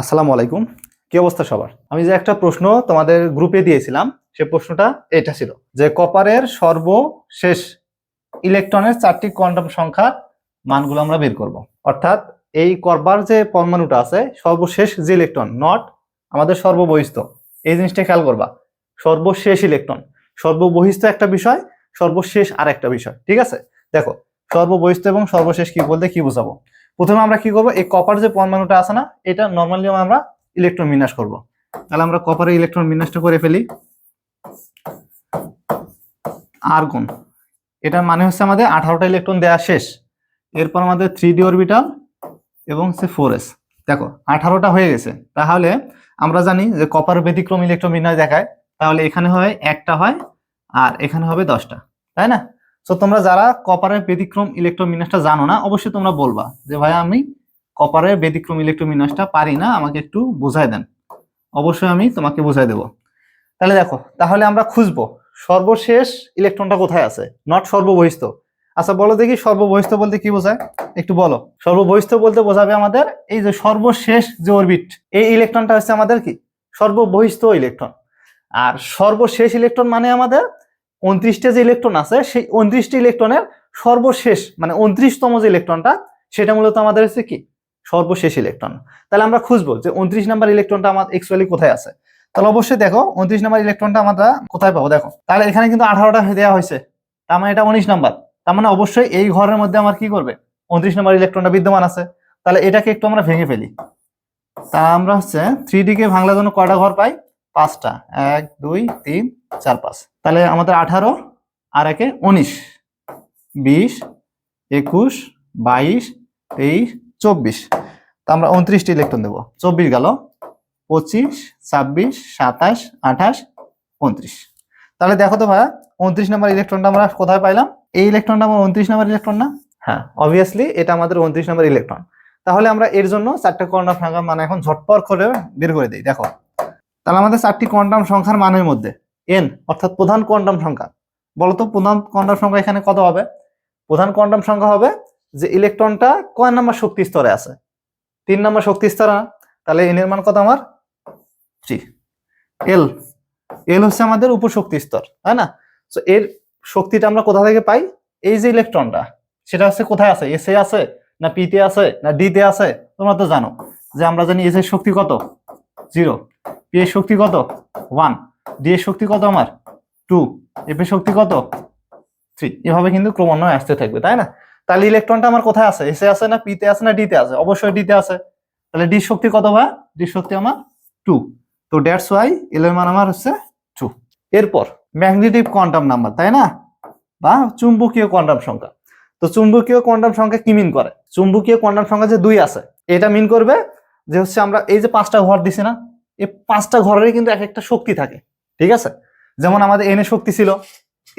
আসসালামু আলাইকুম। কি অবস্থা সবার? আমি যে একটা প্রশ্ন তোমাদের গ্রুপে দিয়েছিলাম, সে প্রশ্নটা এটা ছিল, যে কপারের সর্বশেষ ইলেকট্রনের চারটি কোয়ান্টাম সংখ্যার মানগুলো আমরা বের করব। অর্থাৎ এই করবার যে পরমাণুটা আছে, সর্বশেষ যে ইলেকট্রন নট আমাদের সর্ববহিস্থ, এই জিনিসটা খেয়াল করবা, সর্বশেষ ইলেকট্রন, সর্ববহিস্থ একটা বিষয়, সর্বশেষ আর একটা বিষয়, ঠিক আছে? দেখো, সর্ববহিস্থ এবং সর্বশেষ কি বলতে কি বোঝাবো? প্রথমে আমরা কি করব? এই কপার যে পরমাণুটা আছে না, এটা নর্মালি আমরা ইলেকট্রন বিন্যাস করব। তাহলে আমরা কপারের ইলেকট্রন বিন্যাসটা করে ফেলি। আর্গন এটার মানে হচ্ছে আমাদের আঠারোটা ইলেকট্রন দেওয়া শেষ। এরপর আমাদের থ্রি ডি অরবিটাল এবং সে ফোর এস দেখো, আঠারোটা হয়ে গেছে। তাহলে আমরা জানি যে কপার ব্যতিক্রম ইলেকট্রন বিন্যাস দেখায়। তাহলে এখানে হয় একটা হয়, আর এখানে হবে দশটা। তাই না? তো তোমরা যারা কপারের ব্যতিক্রম ইলেকট্রন বিন্যাসটা জানো না, অবশ্যই তোমরা বলবা যে ভাই আমি কপারের ব্যতিক্রম ইলেকট্রন বিন্যাসটা পারি না, আমাকে একটু বোঝাই দেন। অবশ্যই আমি তোমাকে বোঝাই দেব। তাহলে দেখো, তাহলে আমরা খুঁজবো, সর্বশেষ ইলেকট্রনটা কোথায় আছে? নট সর্ববহিস্থ। আচ্ছা বলো দেখি সর্ববহিস্থ বলতে কি বোঝায়? একটু বলো। সর্ববহিস্থ বলতে বোঝাবে আমাদের এই যে সর্বশেষ যে অরবিট এই ইলেকট্রনটা হচ্ছে আমাদের কি? সর্ববহিস্থ ইলেকট্রন আর সর্বশেষ ইলেকট্রন মানে আমাদের উনত্রিশটা যে ইলেকট্রন আছে, সেই উনত্রিশটা ইলেকট্রনের সর্বশেষ মানে উনত্রিশতম যে ইলেকট্রনটা সেটা মূলত আমাদের হচ্ছে কি? সর্বশেষ ইলেকট্রন তাহলে আমরা খুঁজবো যে উনত্রিশ নাম্বার ইলেকট্রনটা আমার এক্সুয়ালি কোথায় আছে? তাহলে অবশ্যই দেখো, উনত্রিশ নাম্বার ইলেকট্রনটা আমরা কোথায় পাবো? দেখো, তাহলে এখানে কিন্তু আঠারোটা দেওয়া হয়েছে। তার মানে এটা উনিশ নাম্বার। তার মানে অবশ্যই এই ঘরের মধ্যে আমার কি করবে? উনত্রিশ নাম্বার ইলেকট্রনটা বিদ্যমান আছে। তাহলে এটাকে একটু আমরা ভেঙে ফেলি। তা আমরা হচ্ছে থ্রি ডি কে ভাঙলার জন্য কয়টা ঘর পাই? পাঁচটা, এক, দুই, তিন, চার, পাঁচ। তাহলে আমাদের আঠারো, আর একে উনিশ, বিশ, একুশ, বাইশ, তেইশ, চব্বিশ। তা আমরা উনত্রিশটি ইলেকট্রন দেবো। চব্বিশ গেল, পঁচিশ, ছাব্বিশ, সাতাশ, আঠাশ, উনত্রিশ। তাহলে দেখো তো ভাইয়া, উনত্রিশ নাম্বার ইলেকট্রনটা আমরা কোথায় পাইলাম? এই ইলেকট্রনটা আমার উনত্রিশ নাম্বার ইলেকট্রন না? হ্যাঁ অবভিয়াসলি এটা আমাদের উনত্রিশ নাম্বার ইলেকট্রন তাহলে আমরা এর জন্য চারটে কোয়ান্টাম সংখ্যার মানে এখন ঝটপট করে বের করে দিই। দেখো তাহলে আমাদের চারটি কোয়ান্টাম সংখ্যার মানের মধ্যে এন অর্থাৎ প্রধান কোয়ান্টাম সংখ্যা। বলতো প্রধান কোয়ান্টাম সংখ্যা এখানে কত হবে? প্রধান কোয়ান্টাম সংখ্যা হবে যে ইলেকট্রনটা কয় নাম্বার শক্তি স্তরে আছে? তিন নম্বর শক্তি স্তরে না? তাহলে এন এর মান কত আমার? জি এল এল হচ্ছে আমাদের উপশক্তি স্তর, তাই না? তো এর শক্তিটা আমরা কোথা থেকে পাই? এই যে ইলেকট্রনটা সেটা হচ্ছে কোথায় আছে? এস আছে না পি তে আছে না ডি তে আছে? তোমরা তো জানো যে আমরা জানি এস এর শক্তি কত? জিরো পি এর শক্তি কত? ওয়ান ডি এর শক্তি কত আমার? টু এফ এর শক্তি কত? থ্রি এভাবে কিন্তু ক্রমান্বয়ে আসতে থাকবে, তাই না? তাহলে ইলেকট্রনটা আমার কোথায় আছে? এসে আছে না পিতে আছে না ডিতে আছে? অবশ্যই ডিতে আছে। তাহলে ডি শক্তি কত ভাই? ডি শক্তি আমার টু তো দ্যাটস ওয়াই এল এর মান আমার হচ্ছে টু এরপর ম্যাগনেটিক কোয়ান্টাম নাম্বার তাই না? বা চুম্বকীয় কোয়ান্টাম সংখ্যা। তো চুম্বকীয় কোয়ান্টাম সংখ্যা কি মিন করে? চুম্বকীয় কোয়ান্টাম সংখ্যা যে দুই আছে, এটা মিন করবে যে হচ্ছে আমরা এই যে পাঁচটা ঘর দিছি না এই পাঁচটা ঘরেরই কিন্তু এক একটা শক্তি থাকে, ঠিক আছে? যেমন আমাদের এন শক্তি ছিল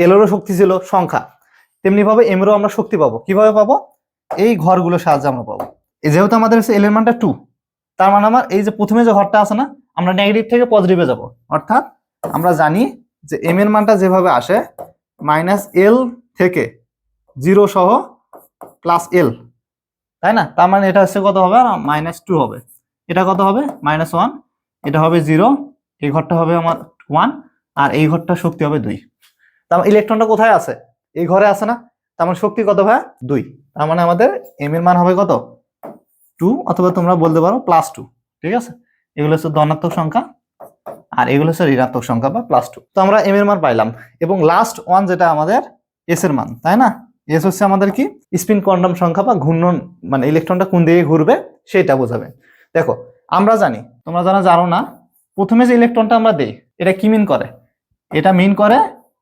এল এরও শক্তি ছিল সংখ্যা। তেমনি ভাবে এমরও আমরা শক্তি পাবো। কীভাবে পাবো? এই ঘরগুলোর সাহায্যে আমরা পাবো। এই যেহেতু আমাদের এল এর মানটা টু তার মানে আমার এই যে প্রথমে যে ঘরটা আছে না, আমরা নেগেটিভ থেকে পজিটিভে যাব। অর্থাৎ আমরা জানি যে এম এর মানটা যেভাবে আসে মাইনাস এল থেকে জিরো সহ প্লাস এল তাই না? তার মানে এটা হচ্ছে কত হবে? মাইনাস টু হবে। এটা কত হবে? মাইনাস ওয়ান এটা হবে জিরো এই ঘরটা হবে আমার ওয়ান আর এই ঘরটা শক্তি হবে দুই। তার ইলেকট্রনটা কোথায় আছে? এই ঘরে আছে না? তার মানে শক্তি কত ভাই দুই। তার মানে আমাদের এম এর মান হবে কত? টু অথবা তোমরা বলতে পারো প্লাস টু ঠিক আছে? এগুলো হচ্ছে ধনাত্মক সংখ্যা আর এগুলো হচ্ছে ঋণাত্মক সংখ্যা বা প্লাস টু তো আমরা এম এর মান পাইলাম এবং লাস্ট ওয়ান যেটা আমাদের এস এর মান, তাই না? এস হচ্ছে আমাদের কি? স্পিন কোয়ান্টাম সংখ্যা বা ঘূর্ণন মানে ইলেকট্রনটা কোন দিকে ঘুরবে? সেটা বোঝাবে। দেখো, আমরা জানি তোমরা যারা জানো না, প্রথমে যে ইলেকট্রনটা আমরা দেই, এটা কি মিন করে? এটা মিন করে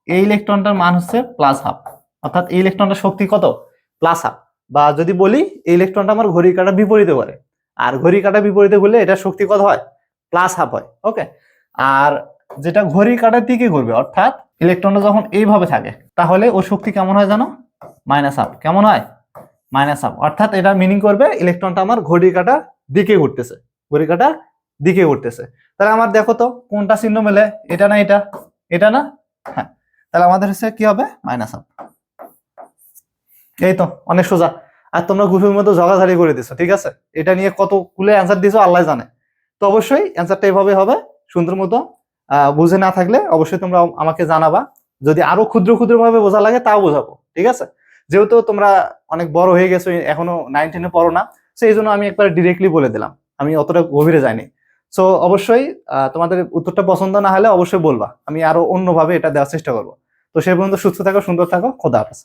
এই ইলেকট্রনটার মান হচ্ছে প্লাস হাফ অর্থাৎ এই ইলেকট্রনটার শক্তি কত? প্লাস হাফ বা যদি বলি, এই ইলেকট্রনটা আমার ঘড়ি কাটা বিপরীতে করে আর ঘড়ি কাটা বিপরীতে করলে এটা শক্তি কত হয়? প্লাস হাফ হয় ওকে আর যেটা ঘড়ি কাটার দিকে ঘুরবে, অর্থাৎ ইলেকট্রনটা যখন এইভাবে থাকে, তাহলে ওর শক্তি কেমন হয় জানো? মাইনাস হাফ কেমন হয়? মাইনাস হাফ অর্থাৎ এটা মিনিং করবে ইলেকট্রনটা আমার ঘড়ি কাটার দিকে ঘুরতেছে। ঘড়ি কাটার দিকে উঠতেছে। তাহলে আমার দেখো তো, কোনটা চিহ্ন মেলে? এটা না এটা? এটা না? হ্যাঁ। তাহলে আমাদের হচ্ছে কি হবে? মাইনাস হাফ এই তো, অনেক সোজা। আর তোমরা গ্রুপের মধ্যে ঝগাঝাড়ি করে দিছো, ঠিক আছে? এটা নিয়ে কত কুলে অ্যান্সার দিছো, আল্লাহ জানে। তো অবশ্যই অ্যান্সারটা এভাবে হবে, সুন্দর মতো। বুঝে না থাকলে অবশ্যই তোমরা আমাকে জানাবা। যদি আরও ক্ষুদ্র ক্ষুদ্র ভাবে বোঝা লাগে, তাও বোঝাবো, ঠিক আছে? যেহেতু তোমরা অনেক বড় হয়ে গেছো, এখনও নাইন টেনে পড়ো না, সেই জন্য আমি একবার ডিরেক্টলি বলে দিলাম। আমি অতটা গভীরে যাইনি। সো অবশ্যই তোমাদের উত্তরটা পছন্দ না হলে অবশ্যই বলবা। আমি আরও অন্যভাবে এটা দেওয়ার চেষ্টা করব। তো সে পর্যন্ত সুস্থ থাকো, সুন্দর থাকো, খোদা হাফেজ।